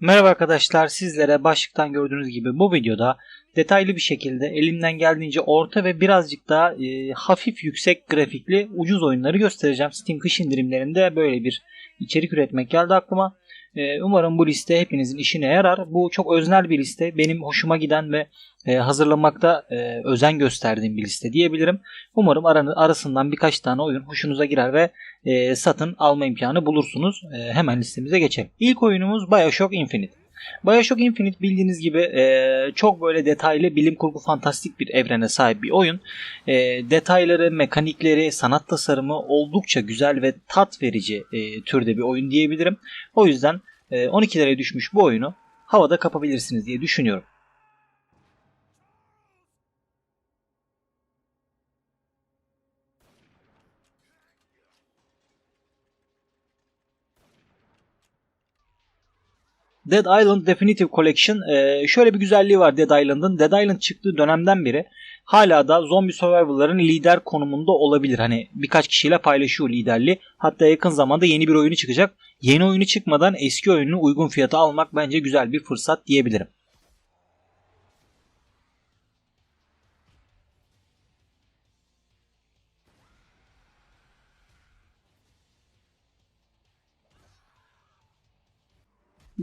Merhaba arkadaşlar sizlere başlıktan gördüğünüz gibi bu videoda detaylı bir şekilde elimden geldiğince orta ve birazcık daha e, hafif yüksek grafikli ucuz oyunları göstereceğim. Steam kış indirimlerinde böyle bir içerik üretmek geldi aklıma. E, umarım bu liste hepinizin işine yarar. Bu çok öznel bir liste. Benim hoşuma giden ve e, hazırlamakta e, özen gösterdiğim bir liste diyebilirim. Umarım arasından birkaç tane oyun hoşunuza girer ve e, satın alma imkanı bulursunuz. Hemen listemize geçelim. İlk oyunumuz Bioshock Infinite. Bioshock Infinite bildiğiniz gibi e, çok böyle detaylı bilim kurgu fantastik bir evrene sahip bir oyun. E, detayları, mekanikleri, sanat tasarımı oldukça güzel ve tat verici e, türde bir oyun diyebilirim. O yüzden e, 12'lere düşmüş bu oyunu havada kapabilirsiniz diye düşünüyorum. Dead Island Definitive Collection e, şöyle bir güzelliği var Dead Island'ın. Dead Island çıktığı dönemden beri hala da zombi survival'ların lider konumunda olabilir. Hani birkaç kişiyle paylaşıyor liderliği. Hatta yakın zamanda yeni bir oyunu çıkacak. Yeni oyunu çıkmadan eski oyununu uygun fiyata almak bence güzel bir fırsat diyebilirim.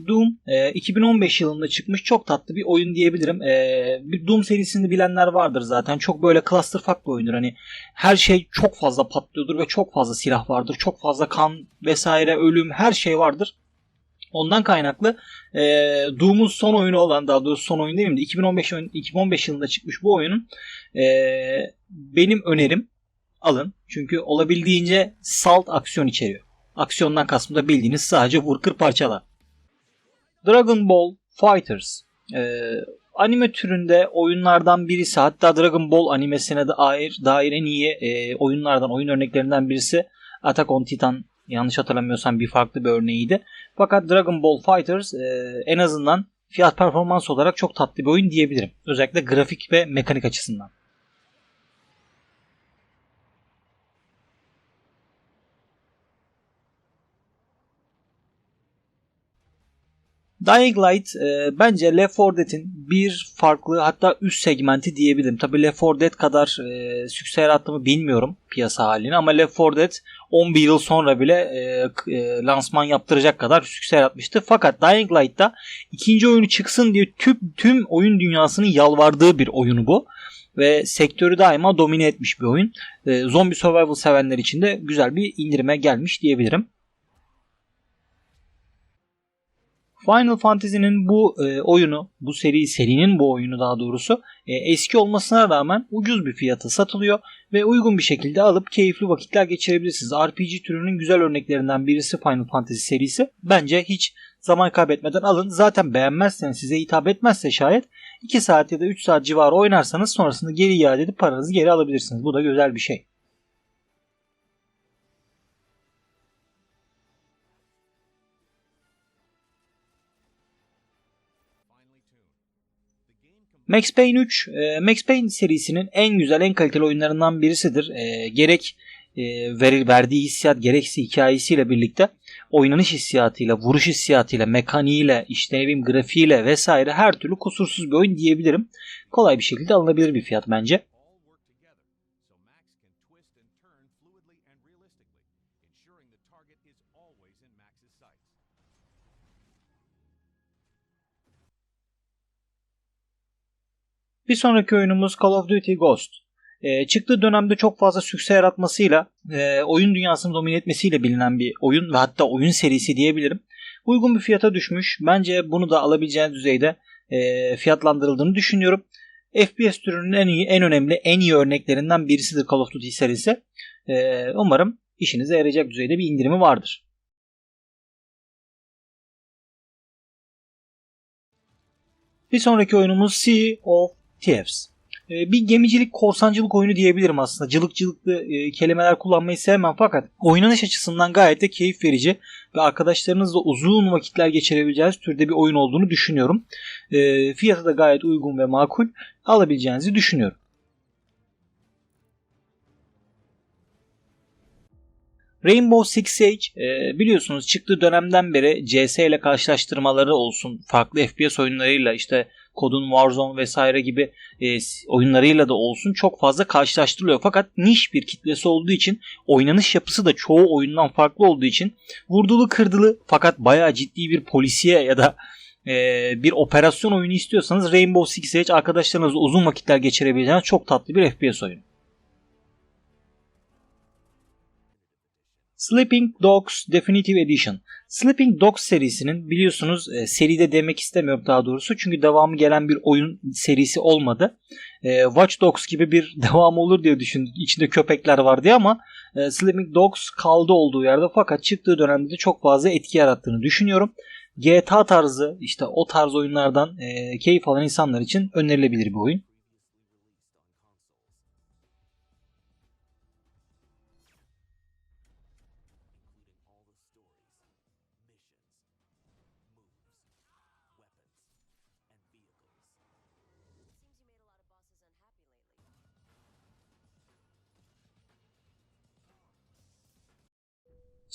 Doom e, 2015 yılında çıkmış çok tatlı bir oyun diyebilirim. E, bir Doom serisini bilenler vardır zaten. Çok böyle clusterfuck bir oyundur. Hani her şey çok fazla patlıyordur ve çok fazla silah vardır. Çok fazla kan vesaire, ölüm her şey vardır. Ondan kaynaklı e, Doom'un son oyunu olan daha doğrusu son oyun değil mi? 2015 oyun, 2015 yılında çıkmış bu oyunun e, benim önerim alın. Çünkü olabildiğince salt aksiyon içeriyor. Aksiyondan kastım da bildiğiniz sadece vur kır parçala. Dragon Ball Fighters e, anime türünde oyunlardan birisi hatta Dragon Ball animesine dair, dair en iyi e, oyunlardan oyun örneklerinden birisi Attack on Titan yanlış hatırlamıyorsam bir farklı bir örneğiydi. Fakat Dragon Ball Fighters e, en azından fiyat performans olarak çok tatlı bir oyun diyebilirim. Özellikle grafik ve mekanik açısından. Dying Light e, bence Left 4 Dead'in bir farklı hatta üst segmenti diyebilirim. Tabi Left 4 Dead kadar e, sükse yarattı mı bilmiyorum piyasa halini ama Left 4 Dead 11 yıl sonra bile e, e, lansman yaptıracak kadar sükse yaratmıştı. Fakat Dying Light'ta ikinci oyunu çıksın diye tüm, tüm oyun dünyasının yalvardığı bir oyunu bu ve sektörü daima domine etmiş bir oyun. E, zombi survival sevenler için de güzel bir indirime gelmiş diyebilirim. Final Fantasy'nin bu e, oyunu, bu seri serinin bu oyunu daha doğrusu e, eski olmasına rağmen ucuz bir fiyata satılıyor ve uygun bir şekilde alıp keyifli vakitler geçirebilirsiniz. RPG türünün güzel örneklerinden birisi Final Fantasy serisi. Bence hiç zaman kaybetmeden alın. Zaten beğenmezseniz size hitap etmezse şayet 2 saat ya da 3 saat civarı oynarsanız sonrasında geri iade edip paranızı geri alabilirsiniz. Bu da güzel bir şey. Max Payne 3, e, Max Payne serisinin en güzel, en kaliteli oyunlarından birisidir. E, gerek e, verdiği hissiyat, gerekse hikayesiyle birlikte oynanış hissiyatıyla, vuruş hissiyatıyla, mekaniğiyle, işte ne bileyim grafiğiyle vesaire her türlü kusursuz bir oyun diyebilirim. Kolay bir şekilde alınabilir bir fiyat bence. Bir sonraki oyunumuz Call of Duty Ghost. E, çıktığı dönemde çok fazla sükse yaratmasıyla, e, oyun dünyasını domine etmesiyle bilinen bir oyun ve hatta oyun serisi diyebilirim. Uygun bir fiyata düşmüş. Bence bunu da alabileceğiniz düzeyde e, fiyatlandırıldığını düşünüyorum. FPS türünün en iyi, en önemli, en iyi örneklerinden birisidir Call of Duty serisi. E, umarım işinize yarayacak düzeyde bir indirimi vardır. Bir sonraki oyunumuz Sea of Thieves. E, bir gemicilik, korsancılık oyunu diyebilirim aslında. Cılık cılıklı e, kelimeler kullanmayı sevmem fakat oynanış açısından gayet de keyif verici ve arkadaşlarınızla uzun vakitler geçirebileceğiniz türde bir oyun olduğunu düşünüyorum. E, fiyatı da gayet uygun ve makul alabileceğinizi düşünüyorum. Rainbow Six Siege e, biliyorsunuz çıktığı dönemden beri CS ile karşılaştırmaları olsun, farklı FPS oyunlarıyla işte Kodun Warzone vesaire gibi e, oyunlarıyla da olsun çok fazla karşılaştırılıyor. Fakat niş bir kitlesi olduğu için oynanış yapısı da çoğu oyundan farklı olduğu için vurdulu kırdılı fakat bayağı ciddi bir polisiye ya da e, bir operasyon oyunu istiyorsanız Rainbow Six Siege arkadaşlarınızla uzun vakitler geçirebileceğiniz çok tatlı bir FPS oyunu. Sleeping Dogs Definitive Edition. Sleeping Dogs serisinin biliyorsunuz e, seride demek istemiyorum daha doğrusu çünkü devamı gelen bir oyun serisi olmadı. E, Watch Dogs gibi bir devam olur diye düşündüm. İçinde köpekler var diye ama e, Sleeping Dogs kaldı olduğu yerde fakat çıktığı dönemde de çok fazla etki yarattığını düşünüyorum. GTA tarzı işte o tarz oyunlardan e, keyif alan insanlar için önerilebilir bir oyun.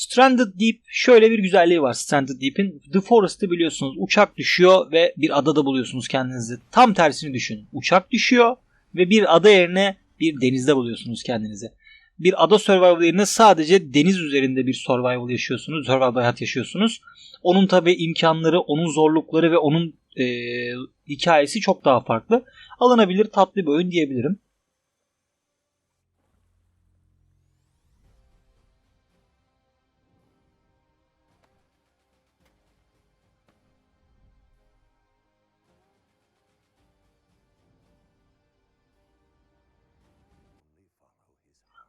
Stranded Deep şöyle bir güzelliği var Stranded Deep'in. The Forest'ı biliyorsunuz uçak düşüyor ve bir adada buluyorsunuz kendinizi. Tam tersini düşünün. Uçak düşüyor ve bir ada yerine bir denizde buluyorsunuz kendinizi. Bir ada survival yerine sadece deniz üzerinde bir survival yaşıyorsunuz. Survival hayat yaşıyorsunuz. Onun tabi imkanları, onun zorlukları ve onun e, hikayesi çok daha farklı. Alınabilir tatlı bir oyun diyebilirim.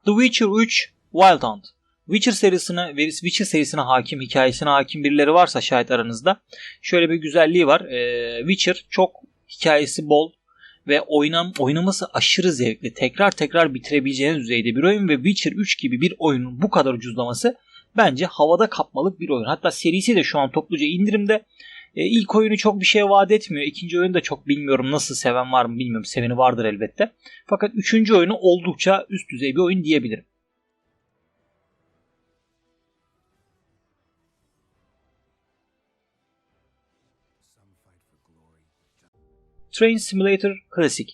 The Witcher 3 Wild Hunt. Witcher serisine, Witcher serisine hakim, hikayesine hakim birileri varsa şayet aranızda şöyle bir güzelliği var. Ee, Witcher çok hikayesi bol ve oynam, oynaması aşırı zevkli. Tekrar tekrar bitirebileceğiniz düzeyde bir oyun ve Witcher 3 gibi bir oyunun bu kadar ucuzlaması bence havada kapmalık bir oyun. Hatta serisi de şu an topluca indirimde. E, ilk oyunu çok bir şey vaat etmiyor. İkinci oyunu da çok bilmiyorum nasıl seven var mı bilmiyorum. Seveni vardır elbette. Fakat üçüncü oyunu oldukça üst düzey bir oyun diyebilirim. Train Simulator Classic.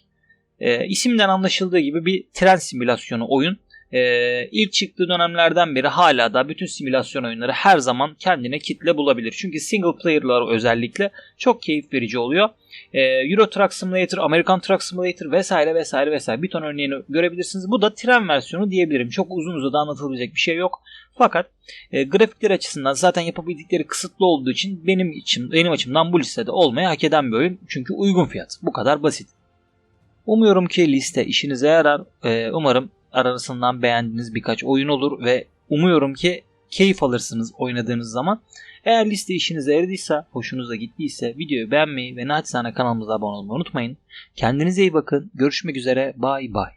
E, isimden anlaşıldığı gibi bir tren simülasyonu oyun e, ilk çıktığı dönemlerden beri hala da bütün simülasyon oyunları her zaman kendine kitle bulabilir. Çünkü single player'lar özellikle çok keyif verici oluyor. E, Euro Truck Simulator, American Truck Simulator vesaire vesaire vesaire bir ton örneğini görebilirsiniz. Bu da tren versiyonu diyebilirim. Çok uzun uzadı anlatılabilecek bir şey yok. Fakat e, grafikler açısından zaten yapabildikleri kısıtlı olduğu için benim için benim açımdan bu listede olmaya hak eden bir oyun. Çünkü uygun fiyat. Bu kadar basit. Umuyorum ki liste işinize yarar. E, umarım arasından beğendiğiniz birkaç oyun olur ve umuyorum ki keyif alırsınız oynadığınız zaman. Eğer liste işinize yaradıysa, hoşunuza gittiyse videoyu beğenmeyi ve naçizane kanalımıza abone olmayı unutmayın. Kendinize iyi bakın. Görüşmek üzere. Bye bye.